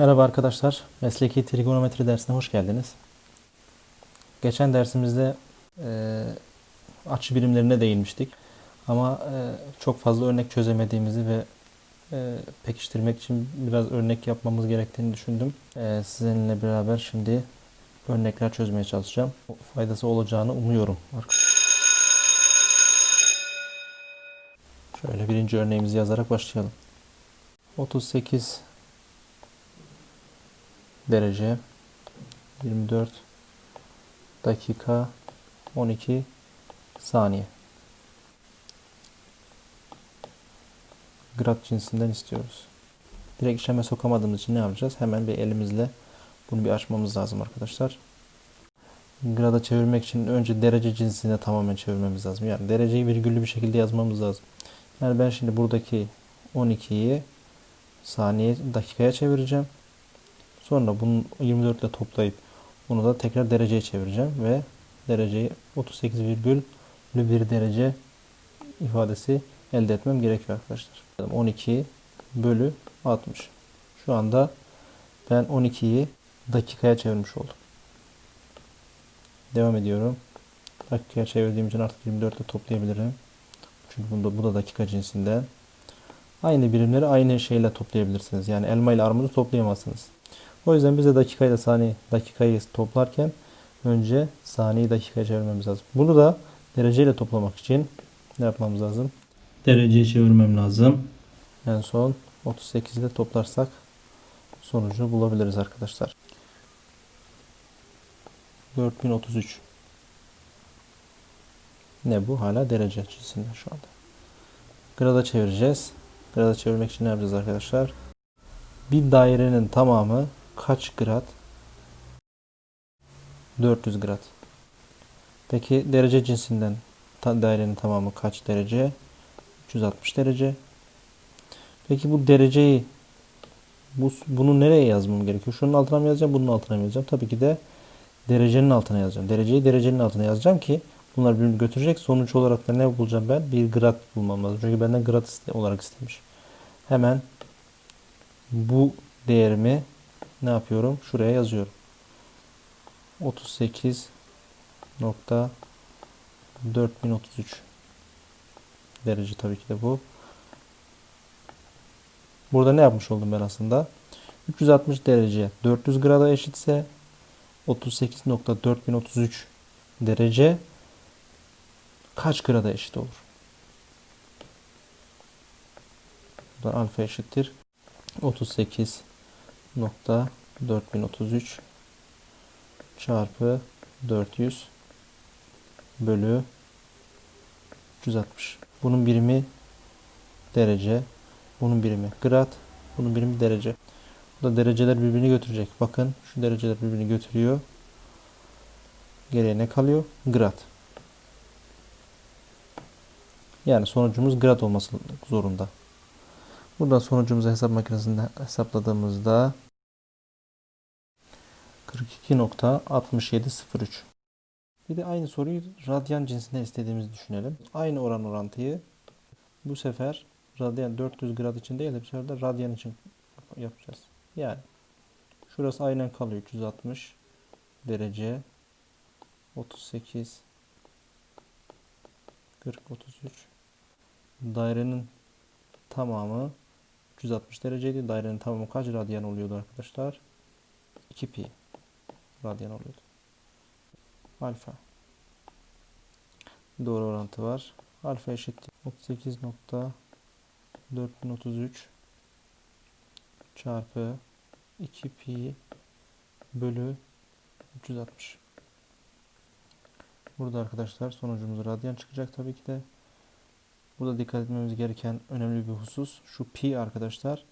Merhaba arkadaşlar. Mesleki trigonometri dersine hoş geldiniz. Geçen dersimizde e, açı birimlerine değinmiştik. Ama e, çok fazla örnek çözemediğimizi ve e, pekiştirmek için biraz örnek yapmamız gerektiğini düşündüm. E, sizinle beraber şimdi örnekler çözmeye çalışacağım. Faydası olacağını umuyorum. Şöyle birinci örneğimizi yazarak başlayalım. 38 derece 24 dakika 12 saniye. Grad cinsinden istiyoruz. Direkt işleme sokamadığımız için ne yapacağız? Hemen bir elimizle bunu bir açmamız lazım arkadaşlar. Grada çevirmek için önce derece cinsine tamamen çevirmemiz lazım. Yani dereceyi virgüllü bir şekilde yazmamız lazım. Yani ben şimdi buradaki 12'yi saniye dakikaya çevireceğim. Sonra bunu 24 ile toplayıp bunu da tekrar dereceye çevireceğim ve dereceyi 38 virgül bir derece ifadesi elde etmem gerekiyor arkadaşlar. 12 bölü 60. Şu anda ben 12'yi dakikaya çevirmiş oldum. Devam ediyorum. Dakikaya çevirdiğim için artık 24 ile toplayabilirim. Çünkü bunda, bu da dakika cinsinden. Aynı birimleri aynı şeyle toplayabilirsiniz. Yani elma ile armudu toplayamazsınız. O yüzden bize dakikayla saniye dakikayı toplarken önce saniyeyi dakikaya çevirmemiz lazım. Bunu da dereceyle toplamak için ne yapmamız lazım? Dereceye çevirmem lazım. En son 38 ile toplarsak sonucu bulabiliriz arkadaşlar. 4033 Ne bu? Hala derece cinsinden şu anda. Grada çevireceğiz. Grada çevirmek için ne yapacağız arkadaşlar? Bir dairenin tamamı kaç grad? 400 grad. Peki derece cinsinden dairenin tamamı kaç derece? 360 derece. Peki bu dereceyi bu, bunu nereye yazmam gerekiyor? Şunun altına mı yazacağım? Bunun altına mı yazacağım? Tabii ki de derecenin altına yazacağım. Dereceyi derecenin altına yazacağım ki bunlar birbirini götürecek. Sonuç olarak da ne bulacağım ben? Bir grad bulmam lazım. Çünkü benden grad olarak istemiş. Hemen bu değerimi ne yapıyorum? Şuraya yazıyorum. 38 nokta 4033 derece tabii ki de bu. Burada ne yapmış oldum ben aslında? 360 derece 400 grada eşitse 38.4033 derece kaç grada eşit olur? Buradan alfa eşittir 38 nokta 4033 çarpı 400 bölü 360. Bunun birimi derece, bunun birimi grad, bunun birimi derece. Bu da dereceler birbirini götürecek. Bakın şu dereceler birbirini götürüyor. Geriye ne kalıyor? Grad. Yani sonucumuz grad olması zorunda. Buradan sonucumuzu hesap makinesinde hesapladığımızda 42.6703. Bir de aynı soruyu radyan cinsinde istediğimizi düşünelim. Aynı oran orantıyı bu sefer radyan 400 grad için değil de bu sefer de radyan için yapacağız. Yani şurası aynen kalıyor 360 derece 38 40 33 dairenin tamamı 360 dereceydi. Dairenin tamamı kaç radyan oluyordu arkadaşlar? 2 pi radyan oluyordu. Alfa. Doğru orantı var. Alfa eşittir 38.4033 çarpı 2 pi bölü 360. Burada arkadaşlar sonucumuz radyan çıkacak tabii ki de. Burada dikkat etmemiz gereken önemli bir husus şu pi arkadaşlar.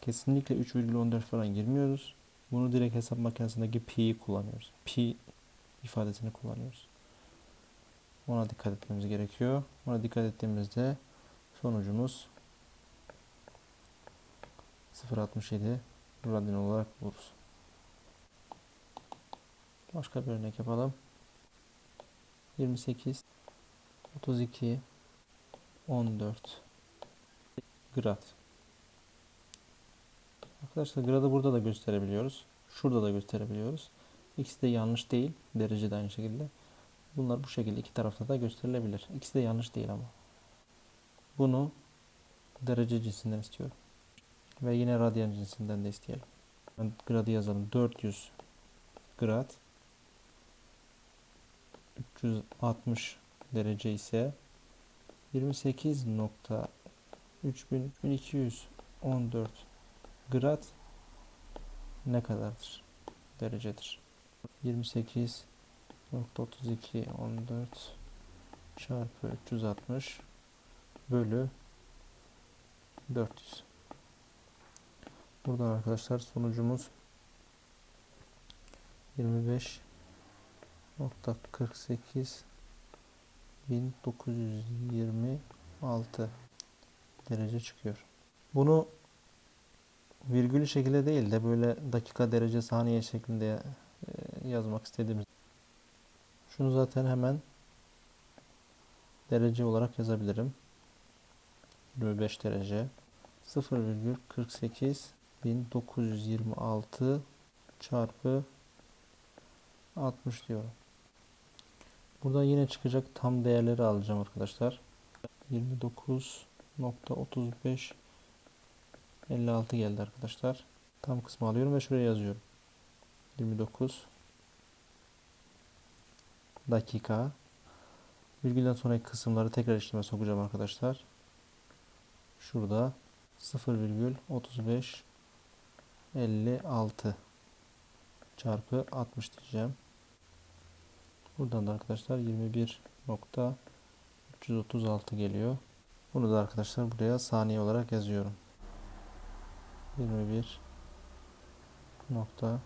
Kesinlikle 3,14 falan girmiyoruz. Bunu direkt hesap makinesindeki pi'yi kullanıyoruz. Pi ifadesini kullanıyoruz. Ona dikkat etmemiz gerekiyor. Ona dikkat ettiğimizde sonucumuz 0.67 radyan olarak buluruz. Başka bir örnek yapalım. 28 32 14 grad Arkadaşlar gradı burada da gösterebiliyoruz. Şurada da gösterebiliyoruz. İkisi de yanlış değil. Derece de aynı şekilde. Bunlar bu şekilde iki tarafta da gösterilebilir. İkisi de yanlış değil ama. Bunu derece cinsinden istiyorum. Ve yine radyan cinsinden de isteyelim. Ben gradı yazalım. 400 grad 360 derece ise 28.3214 grad ne kadardır? Derecedir. 28.3214 çarpı 360 bölü 400. Buradan arkadaşlar sonucumuz 25.48 1926 derece çıkıyor. Bunu virgülü şekilde değil de böyle dakika derece saniye şeklinde e, yazmak istediğimiz. Şunu zaten hemen derece olarak yazabilirim. 25 derece 0,48 1926 çarpı 60 diyorum. Burada yine çıkacak tam değerleri alacağım arkadaşlar. 29.35 56 geldi arkadaşlar. Tam kısmı alıyorum ve şuraya yazıyorum. 29 dakika virgülden sonraki kısımları tekrar işleme sokacağım arkadaşlar. Şurada 0,35 56 çarpı 60 diyeceğim. Buradan da arkadaşlar 21.336 geliyor. Bunu da arkadaşlar buraya saniye olarak yazıyorum. 21.336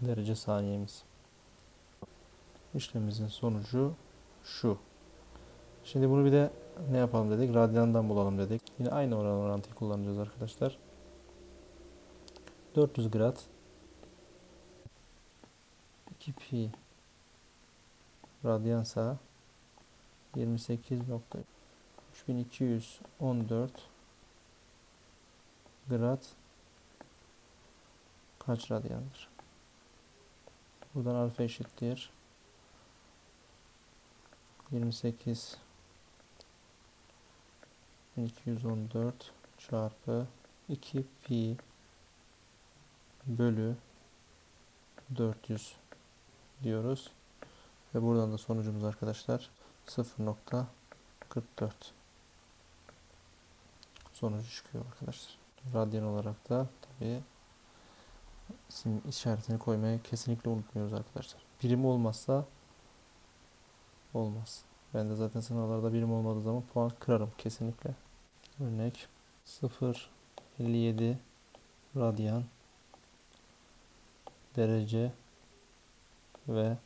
derece saniyemiz. İşlemimizin sonucu şu. Şimdi bunu bir de ne yapalım dedik? Radyandan bulalım dedik. Yine aynı oran orantıyı kullanacağız arkadaşlar. 400 grad 2 pi radyansa 28.3214 grad kaç radyandır? Buradan alfa eşittir 28 1214 çarpı 2 pi bölü 400 diyoruz. Ve buradan da sonucumuz arkadaşlar 0.44 sonucu çıkıyor arkadaşlar. Radyan olarak da tabi isim işaretini koymayı kesinlikle unutmuyoruz arkadaşlar. Birim olmazsa olmaz. Ben de zaten sınavlarda birim olmadığı zaman puan kırarım kesinlikle. Örnek 0.57 radyan derece ve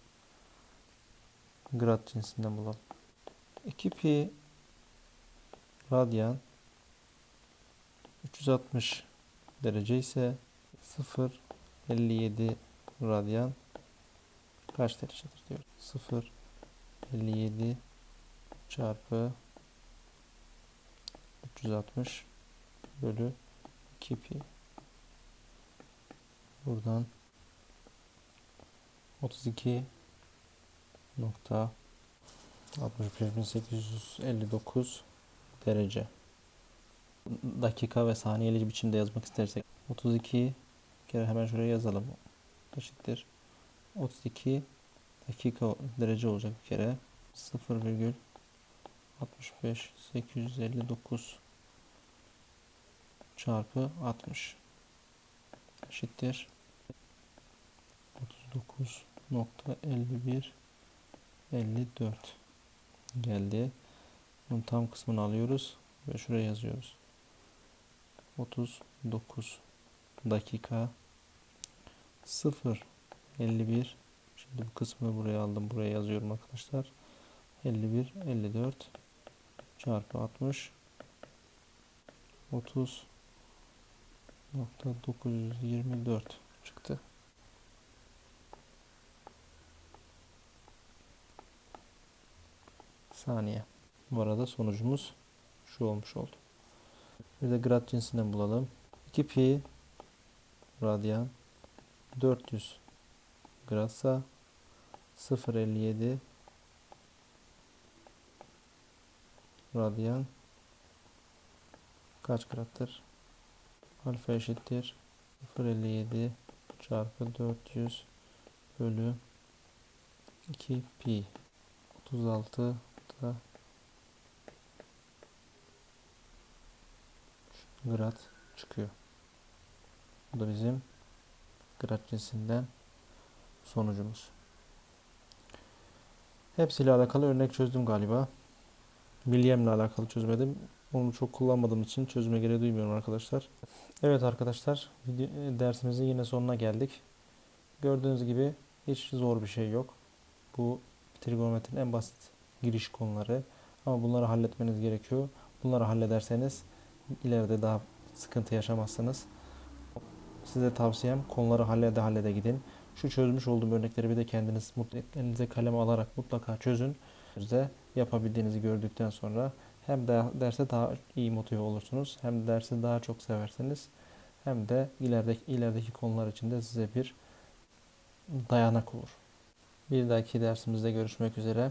grad cinsinden bulalım. 2 pi radyan 360 derece ise 0.57 radyan kaç derecedir diyor. 0.57 çarpı 360 bölü 2 pi. Buradan 32 nokta 61.859 derece. Dakika ve saniyeli biçimde yazmak istersek 32 kere hemen şuraya yazalım. Eşittir. 32 dakika derece olacak bir kere. 0,65 859 çarpı 60 eşittir 39.51 54 geldi. Bunun tam kısmını alıyoruz ve şuraya yazıyoruz. 39 dakika 0 51 Şimdi bu kısmını buraya aldım. Buraya yazıyorum arkadaşlar. 51 54 çarpı 60 30 nokta 924 çıktı. Saniye. Bu arada sonucumuz şu olmuş oldu. Bir de grad cinsinden bulalım. 2 pi radyan 400 gradsa 0.57 radyan kaç graddır? Alfa eşittir 0.57 çarpı 400 bölü 2 pi 36 da grad çıkıyor. Bu da bizim grad cinsinden sonucumuz. Hepsiyle alakalı örnek çözdüm galiba. Milyemle alakalı çözmedim. Onu çok kullanmadığım için çözüme gereği duymuyorum arkadaşlar. Evet arkadaşlar, dersimizin yine sonuna geldik. Gördüğünüz gibi hiç zor bir şey yok. Bu trigonometrinin en basit giriş konuları. Ama bunları halletmeniz gerekiyor. Bunları hallederseniz ileride daha sıkıntı yaşamazsınız. Size tavsiyem konuları hallede hallede gidin. Şu çözmüş olduğum örnekleri bir de kendiniz mutlu, elinize kaleme alarak mutlaka çözün. Sizde yapabildiğinizi gördükten sonra hem de derse daha iyi motive olursunuz. Hem de dersi daha çok seversiniz. Hem de ilerideki, ilerideki konular için de size bir dayanak olur. Bir dahaki dersimizde görüşmek üzere.